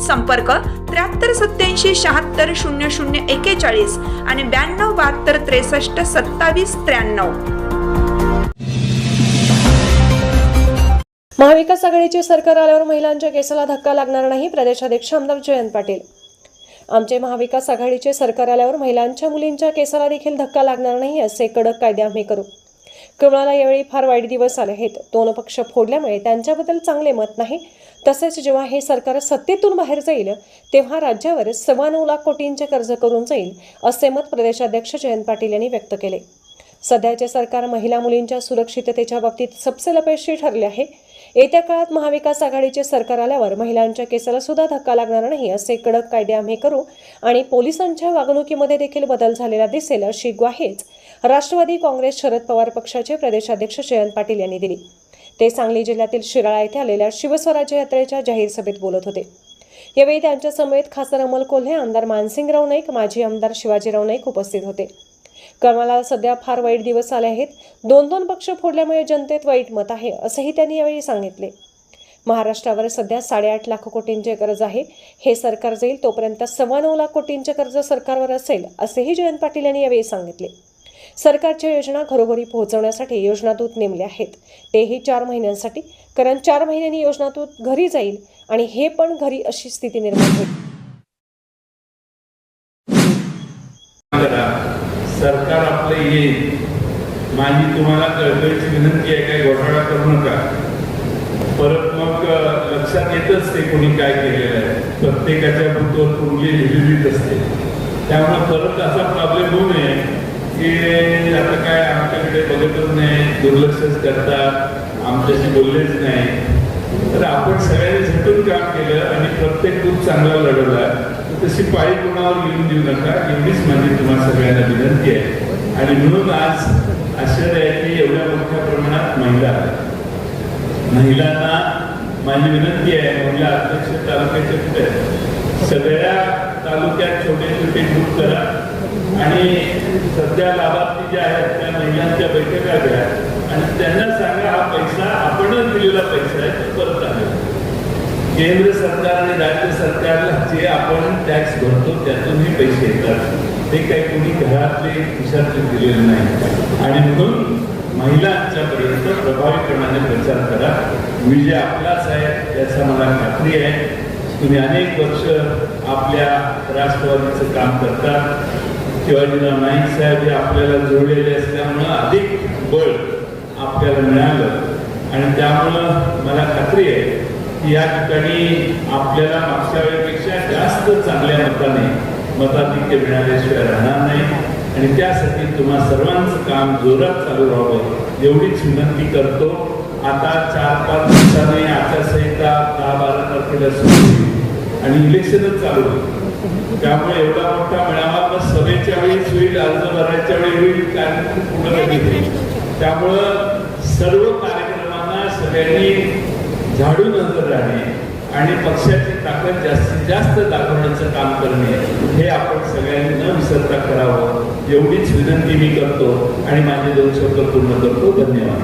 संपर्क त्र्याहत्तर सत्याऐंशी शहात्तर शून्य शून्य एकेचाळीस आणि ब्याण्णव बहात्तर त्रेसष्ट सत्तावीस त्र्याण्णव. महाविकास आघाडीचे सरकार आल्यावर महिलांच्या केसाला धक्का लागणार नाही प्रदेशाध्यक्ष आमदार जयंत पाटील. आमचे महाविकास आघाडीचे सरकार आल्यावर महिलांच्या मुलींच्या केसाला देखील धक्का लागणार नाही असे कडक कायदे आम्ही करू. कमळाला यावेळी फार वाईट दिवस आले आहेत. दोन पक्ष फोडल्यामुळे त्यांच्याबद्दल चांगले मत नाही. तसेच जेव्हा हे सरकार सत्तेतून बाहेर जाईल तेव्हा राज्यावर सव्वा नऊ लाख कोटींचे कर्ज करून जाईल असे मत प्रदेशाध्यक्ष जयंत पाटील यांनी व्यक्त केले. सध्याचे सरकार महिला मुलींच्या सुरक्षिततेच्या बाबतीत सबसे अपयशी ठरले आहे. येत्या काळात महाविकास आघाडीचे सरकार आल्यावर महिलांच्या केसाला सुद्धा धक्का लागणार नाही असे कडक कायदे आम्ही करू आणि पोलिसांच्या वागणुकीमध्ये देखील बदल झालेला दिसेल अशी ग्वाहीच राष्ट्रवादी काँग्रेस शरद पवार पक्षाचे प्रदेशाध्यक्ष जयंत पाटील यांनी दिली. ते सांगली जिल्ह्यातील शिराळा येथे आलेल्या शिवस्वराज्य यात्रेच्या जाहीर सभेत बोलत होते. यावेळी त्यांच्या समेत खासदार अमोल कोल्हे आमदार मानसिंगराव नाईक माजी आमदार शिवाजीराव नाईक उपस्थित होते. कमळाला सध्या फार वाईट दिवस आले आहेत. दोन दोन पक्ष फोडल्यामुळे जनतेत वाईट मत आहे असंही त्यांनी यावेळी सांगितले. महाराष्ट्रावर सध्या साडेआठ लाख कोटींचे कर्ज आहे. हे सरकार जाईल तोपर्यंत सव्वा नऊ लाख कोटींचे कर्ज सरकारवर असेल असेही जयंत पाटील यांनी यावेळी सांगितले. सरकारच्या योजना घरोघरी पोहोचवण्यासाठी योजनादूत नेमले आहेत. तेही चार महिन्यांसाठी कारण चार महिन्यांनी योजनादूत घरी जाईल आणि हे पण घरी अशी स्थिती निर्माण होईल करा सरकार आपलं येईल माझी तुम्हाला कळकळीची विनंती आहे काय घोटाळा करू नका. परत मग लक्षात येतच ते कोणी काय केलेलं आहे. प्रत्येकाच्या बुद्धवर कुंडली लिहिलीच असते. त्यामुळे परत असा प्रॉब्लेम होऊ नये की आता काय आमच्याकडे बघतच नाही दुर्लक्षच करतात आमच्याशी बोललेच नाही. तर आपण सगळ्यांनी झटून काम केलं आणि प्रत्येक ग्रुप चांगला लढवला. तशी पाळी कोणावर घेऊन देऊ नका. एवढीच माझी तुम्हाला सगळ्यांना विनंती आहे. आणि म्हणून आज आश्चर्य आहे की एवढ्या मोठ्या प्रमाणात महिला महिलांना माझी विनंती आहे महिला अध्यक्ष तालुक्याचे कुठे सगळ्या तालुक्यात छोटे छोटे ग्रुप करा. आणि सध्या लाभार्थी जे आहेत त्या महिलांच्या बैठका घ्या. आणि त्यांना सांगा हा पैसा आपणच दिलेला पैसा आहे तो परत आहे केंद्र सरकार आणि राज्य सरकारला जे आपण टॅक्स भरतो त्यातूनही पैसे येतात. ते काही कोणी घरातले खिशातले दिलेले नाही. आणि म्हणून महिलांच्यापर्यंत प्रभावीपणाने प्रचार करा. विजय आपलाच आहे याचा मला खात्री आहे. तुम्ही अनेक वर्ष आपल्या राष्ट्रवादीचं काम करतात शिवाजीराव नाईक साहेब हे आपल्याला जोडलेले असल्यामुळं अधिक बळ आपल्याला मिळालं. आणि त्यामुळं मला खात्री आहे या ठिकाणी आपल्याला मागच्या वेळेपेक्षा जास्त चांगल्या मताने मताधिक्य मिळाल्याशिवाय राहणार नाही. आणि त्यासाठी तुम्हा सर्वांचं काम जोरात चालू व्हावं एवढीच विनंती करतो. आता चार पाच दिवसांनी आचारसंहिता दहा बारा तारखेला सुरू होईल आणि इलेक्शनच चालू होईल. त्यामुळे एवढा मोठा मेळावा मग सभेच्या वेळी होईल अर्ज भरायच्या वेळी होईल कार्यक्रम पूर्ण कधी त्यामुळं सर्व कार्यक्रमांना सगळ्यांनी झाडू नंतर राहणे आणि पक्षाची ताकद जास्तीत जास्त दाखवण्याचं काम करणे हे आपण सगळ्यांनी न विसरता करावं एवढीच विनंती मी करतो. आणि माझे दोन शब्द पूर्ण करतो. धन्यवाद.